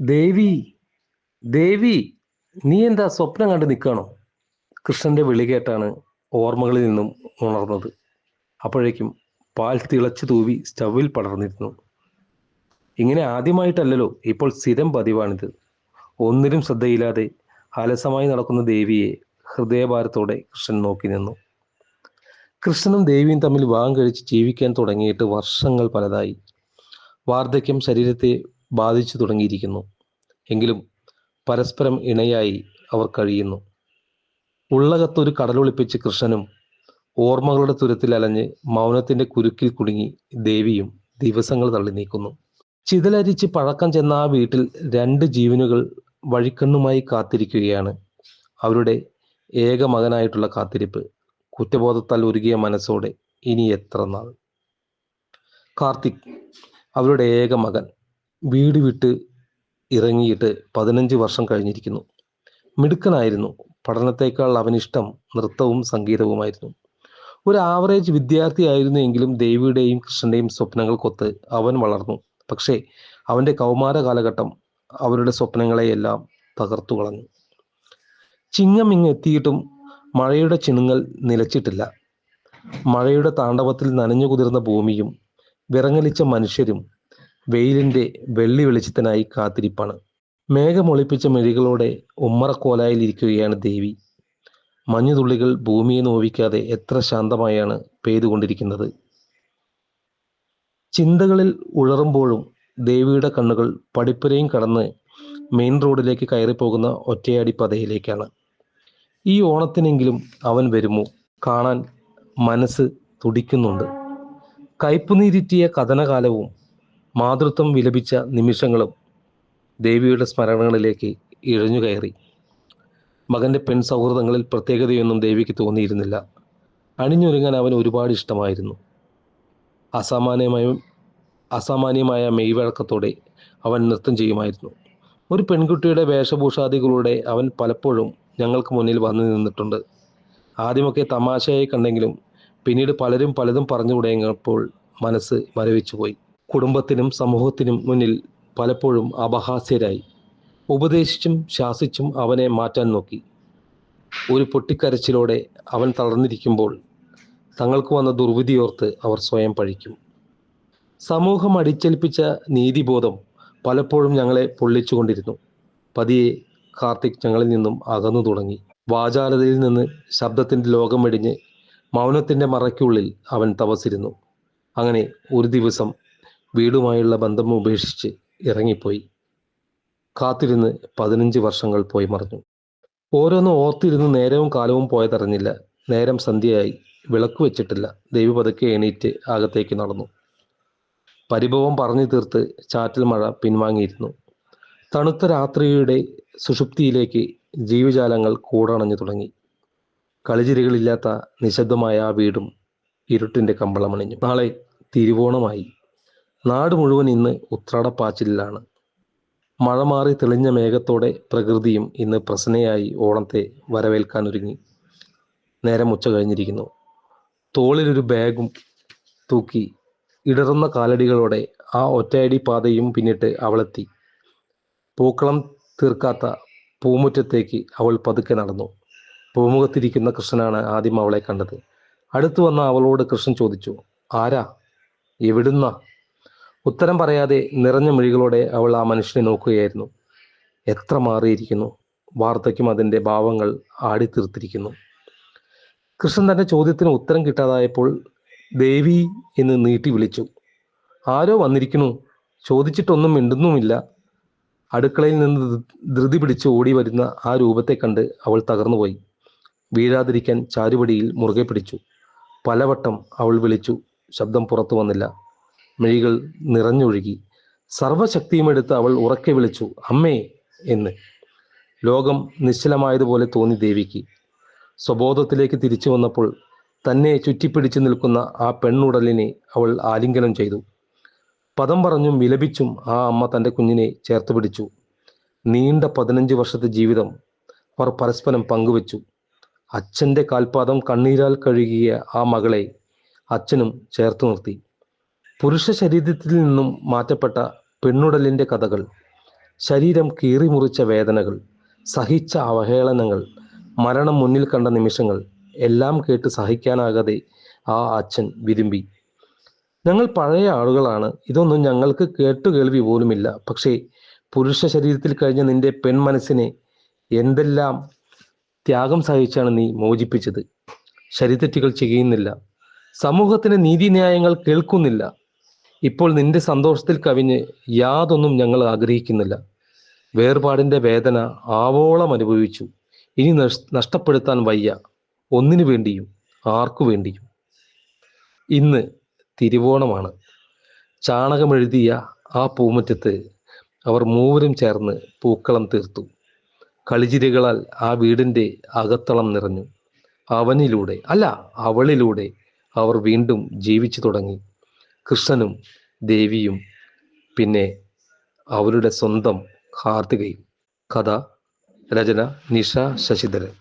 ദേവി ദേവി നീ എന്താ സ്വപ്നം കണ്ട് നിൽക്കണോ? കൃഷ്ണന്റെ വിളി കേട്ടാണ് ഓർമ്മകളിൽ നിന്നും ഉണർന്നത്. അപ്പോഴേക്കും പാൽ തിളച്ചു തൂവി സ്റ്റവിൽ പടർന്നിരുന്നു. ഇങ്ങനെ ആദ്യമായിട്ടല്ലല്ലോ ഇപ്പോൾ സ്ഥിരം പതിവാണിത്. ഒന്നിനും ശ്രദ്ധയില്ലാതെ അലസമായി നടക്കുന്ന ദേവിയെ ഹൃദയഭാരത്തോടെ കൃഷ്ണൻ നോക്കി നിന്നു. കൃഷ്ണനും ദേവിയും തമ്മിൽ വിവാഹം കഴിച്ച് ജീവിക്കാൻ തുടങ്ങിയിട്ട് വർഷങ്ങൾ പലതായി. വാർദ്ധക്യം ശരീരത്തെ ബാധിച്ചു തുടങ്ങിയിരിക്കുന്നു. എങ്കിലും പരസ്പരം ഇണയായി അവർ കഴിയുന്നു. ഉള്ളകത്തൊരു കടലൊളിപ്പിച്ച് കൃഷ്ണനും ഓർമ്മകളുടെ തുരത്തിൽ അലഞ്ഞ് മൗനത്തിന്റെ കുരുക്കിൽ കുടുങ്ങി ദേവിയും ദിവസങ്ങൾ തള്ളി നീക്കുന്നു. ചിതലരിച്ച് പഴക്കം ചെന്ന ആ വീട്ടിൽ രണ്ട് ജീവനുകൾ വഴിക്കണ്ണുമായി കാത്തിരിക്കുകയാണ്. അവരുടെ ഏക മകനായിട്ടുള്ള കാത്തിരിപ്പ്. കുറ്റബോധത്താൽ ഉരുകിയ മനസ്സോടെ ഇനി എത്ര നാൾ? കാർത്തിക് അവരുടെ ഏക മകൻ. വീട് വിട്ട് ഇറങ്ങിയിട്ട് പതിനഞ്ച് വർഷം കഴിഞ്ഞിരിക്കുന്നു. മിടുക്കനായിരുന്നു. പഠനത്തേക്കാൾ അവനിഷ്ടം നൃത്തവും സംഗീതവുമായിരുന്നു. ഒരു ആവറേജ് വിദ്യാർത്ഥിയായിരുന്നു എങ്കിലും ദേവിയുടെയും കൃഷ്ണന്റെയും സ്വപ്നങ്ങൾക്കൊത്ത് അവൻ വളർന്നു. പക്ഷേ അവന്റെ കൗമാര കാലഘട്ടം അവരുടെ സ്വപ്നങ്ങളെയെല്ലാം തകർത്തു കളഞ്ഞു. ചിങ്ങം ഇങ്ങ് എത്തിയിട്ടും മഴയുടെ ചിണുങ്ങൽ നിലച്ചിട്ടില്ല. മഴയുടെ താണ്ഡവത്തിൽ നനഞ്ഞു കുതിർന്ന ഭൂമിയും വിറങ്ങലിച്ച മനുഷ്യരും വെയിലിന്റെ വെള്ളി വെളിച്ചത്തിനായി കാത്തിരിപ്പാണ്. മേഘമൊളിപ്പിച്ച മെഴികളോടെ ഉമ്മറക്കോലായിലിരിക്കുകയാണ് ദേവി. മഞ്ഞുതുള്ളികൾ ഭൂമിയെ നോവിക്കാതെ എത്ര ശാന്തമായാണ് പെയ്തുകൊണ്ടിരിക്കുന്നത്. ചിന്തകളിൽ ഉഴറുമ്പോഴും ദേവിയുടെ കണ്ണുകൾ പടിപ്പുരയും കടന്ന് മെയിൻ റോഡിലേക്ക് കയറിപ്പോകുന്ന ഒറ്റയാടി പതയിലേക്കാണ്. ഈ ഓണത്തിനെങ്കിലും അവൻ വരുമോ? കാണാൻ മനസ്സ് തുടിക്കുന്നുണ്ട്. കയ്പുനീരിറ്റിയ കഥനകാലവും മാതൃത്വം വിലപിച്ച നിമിഷങ്ങളും ദേവിയുടെ സ്മരണകളിലേക്ക് ഇഴഞ്ഞു കയറി. മകന്റെ പെൺ സൗഹൃദങ്ങളിൽ പ്രത്യേകതയൊന്നും ദേവിക്ക് തോന്നിയിരുന്നില്ല. അണിഞ്ഞൊരുങ്ങാൻ അവൻ ഒരുപാട് ഇഷ്ടമായിരുന്നു. അസാമാന്യമായ അസാമാന്യമായ മെയ്വഴക്കത്തോടെ അവൻ നൃത്തം ചെയ്യുമായിരുന്നു. ഒരു പെൺകുട്ടിയുടെ വേഷഭൂഷാദികളുടെ അവൻ പലപ്പോഴും ഞങ്ങൾക്ക് മുന്നിൽ വന്നു നിന്നിട്ടുണ്ട്. ആദ്യമൊക്കെ തമാശയായി കണ്ടെങ്കിലും പിന്നീട് പലരും പലതും പറഞ്ഞു തുടങ്ങിയപ്പോൾ മനസ്സ് മരവിച്ചുപോയി. കുടുംബത്തിനും സമൂഹത്തിനും മുന്നിൽ പലപ്പോഴും അപഹാസ്യരായി. ഉപദേശിച്ചും ശാസിച്ചും അവനെ മാറ്റാൻ നോക്കി. ഒരു പൊട്ടിക്കരച്ചിലോടെ അവൻ തളർന്നിരിക്കുമ്പോൾ തങ്ങൾക്ക് വന്ന ദുർവിധിയോർത്ത് അവർ സ്വയം പഴിക്കും. സമൂഹം അടിച്ചേൽപ്പിച്ച നീതിബോധം പലപ്പോഴും ഞങ്ങളെ പൊള്ളിച്ചുകൊണ്ടിരുന്നു. പതിയെ കാർത്തിക് ഞങ്ങളിൽ നിന്നും അകന്നു തുടങ്ങി. വാചാലതയിൽ നിന്ന് ശബ്ദത്തിന്റെ ലോകം വെടിഞ്ഞ് മൗനത്തിന്റെ മറയ്ക്കുള്ളിൽ അവൻ തപസിരുന്നു അങ്ങനെ ഒരു ദിവസം വീടുമായുള്ള ബന്ധം ഉപേക്ഷിച്ച് ഇറങ്ങിപ്പോയി. കാത്തിരുന്ന് പതിനഞ്ച് വർഷങ്ങൾ പോയി മറഞ്ഞു ഓരോന്നും ഓർത്തിരുന്ന് നേരവും കാലവും പോയതറിഞ്ഞില്ല. നേരം സന്ധ്യയായി. വിളക്ക് വെച്ചിട്ടില്ല. ദൈവപതക്കെ എണീറ്റ് അകത്തേക്ക് നടന്നു. പരിഭവം പറഞ്ഞു തീർത്ത് ചാറ്റൽ മഴ പിൻവാങ്ങിയിരുന്നു. തണുത്ത രാത്രിയുടെ സുഷുപ്തിയിലേക്ക് ജീവജാലങ്ങൾ കൂടണഞ്ഞു തുടങ്ങി. കളിചിരികളില്ലാത്ത നിശബ്ദമായ ആ വീടും ഇരുട്ടിന്റെ കമ്പളമണിഞ്ഞു. നാളെ തിരുവോണമായി. നാട് മുഴുവൻ ഇന്ന് ഉത്രാടപ്പാച്ചിലാണ് മഴ മാറി തെളിഞ്ഞ മേഘത്തോടെ പ്രകൃതിയും ഇന്ന് പ്രസന്നയായി ഓണത്തെ വരവേൽക്കാൻ ഒരുങ്ങി. നേരം ഉച്ച കഴിഞ്ഞിരിക്കുന്നു. തോളിലൊരു ബാഗും തൂക്കി ഇടറുന്ന കാലടികളോടെ ആ ഒറ്റയടി പാതയും പിന്നിട്ട് അവളെത്തി. പൂക്കളം തീർക്കാത്ത പൂമുറ്റത്തേക്ക് അവൾ പതുക്കെ നടന്നു. പൂമുഖത്തിരിക്കുന്ന കൃഷ്ണനാണ് ആദ്യം അവളെ കണ്ടത്. അടുത്തു വന്ന അവളോട് കൃഷ്ണൻ ചോദിച്ചു ആരാ? എവിടുന്ന? ഉത്തരം പറയാതെ നിറഞ്ഞ മിഴികളോടെ അവൾ ആ മനുഷ്യനെ നോക്കുകയായിരുന്നു. എത്ര മാറിയിരിക്കുന്നു. വാർദ്ധക്യം അതിന്റെ ഭാവങ്ങൾ ആടിത്തീർത്തിരിക്കുന്നു കൃഷ്ണൻ തന്റെ ചോദ്യത്തിന് ഉത്തരം കിട്ടാതായപ്പോൾ ദേവി എന്ന് നീട്ടി വിളിച്ചു. ആരോ വന്നിരിക്കുന്നു. ചോദിച്ചിട്ടൊന്നും മിണ്ടുന്നുമില്ല. അടുക്കളയിൽ നിന്ന് ധൃതി പിടിച്ച് ഓടി വരുന്ന ആ രൂപത്തെ കണ്ട് അവൾ തകർന്നുപോയി. വീഴാതിരിക്കാൻ ചാരുപടിയിൽ മുറുകെ പിടിച്ചു. പലവട്ടം അവൾ വിളിച്ചു. ശബ്ദം പുറത്തു വന്നില്ല. മിഴികൾ നിറഞ്ഞൊഴുകി. സർവശക്തിയുമെടുത്ത് അവൾ ഉറക്കെ വിളിച്ചു അമ്മേ എന്ന്. ലോകം നിശ്ചലമായതുപോലെ തോന്നി ദേവിക്ക്. സ്വബോധത്തിലേക്ക് തിരിച്ചു വന്നപ്പോൾ തന്നെ ചുറ്റിപ്പിടിച്ചു നിൽക്കുന്ന ആ പെണ്ണുടലിനെ അവൾ ആലിംഗനം ചെയ്തു. പദം പറഞ്ഞും വിലപിച്ചും ആ അമ്മ തന്റെ കുഞ്ഞിനെ ചേർത്ത് പിടിച്ചു. നീണ്ട പതിനഞ്ച് വർഷത്തെ ജീവിതം അവർ പരസ്പരം പങ്കുവച്ചു. അച്ഛന്റെ കാൽപാദം കണ്ണീരാൽ കഴുകിയ ആ മകളെ അച്ഛനും ചേർത്ത് നിർത്തി. പുരുഷ ശരീരത്തിൽ നിന്നും മാറ്റപ്പെട്ട പെണ്ണുടലിന്റെ കഥകൾ ശരീരം കീറിമുറിച്ച വേദനകൾ സഹിച്ച അവഹേളനങ്ങൾ മരണം മുന്നിൽ കണ്ട നിമിഷങ്ങൾ എല്ലാം കേട്ട് സഹിക്കാനാകാതെ ആ അച്ഛൻ വിരുമ്പി ഞങ്ങൾ പഴയ ആളുകളാണ്. ഇതൊന്നും ഞങ്ങൾക്ക് കേട്ടുകേൾവി പോലുമില്ല. പക്ഷേ പുരുഷ ശരീരത്തിൽ കഴിഞ്ഞ നിന്റെ പെൺമനസ്സിനെ എന്തെല്ലാം ത്യാഗം സഹിച്ചാണ് നീ മോചിപ്പിച്ചത്? ശരിതെറ്റുകൾ ചെയ്യുന്നില്ല. സമൂഹത്തിന് നീതിന്യായങ്ങൾ കേൾക്കുന്നില്ല. ഇപ്പോൾ നിന്റെ സന്തോഷത്തിൽ കവിഞ്ഞ് യാതൊന്നും ഞങ്ങൾ ആഗ്രഹിക്കുന്നില്ല. വേർപാടിന്റെ വേദന ആവോളം അനുഭവിച്ചു. ഇനി നഷ്- നഷ്ടപ്പെടുത്താൻ വയ്യ. ഒന്നിനു വേണ്ടിയും ആർക്കു വേണ്ടിയും. ഇന്ന് തിരുവോണമാണ്. ചാണകമെഴുതിയ ആ പൂമുറ്റത്ത് അവർ മൂവരും ചേർന്ന് പൂക്കളം തീർത്തു. കളിചിരികളാൽ ആ വീടിന്റെ അകത്തളം നിറഞ്ഞു. അവനിലൂടെ അല്ല അവളിലൂടെ അവർ വീണ്ടും ജീവിച്ചു തുടങ്ങി. കൃഷ്ണനും ദേവിയും പിന്നെ അവരുടെ സ്വന്തം കാർത്തികയും. കഥ രചന നിഷ ശശിധരൻ.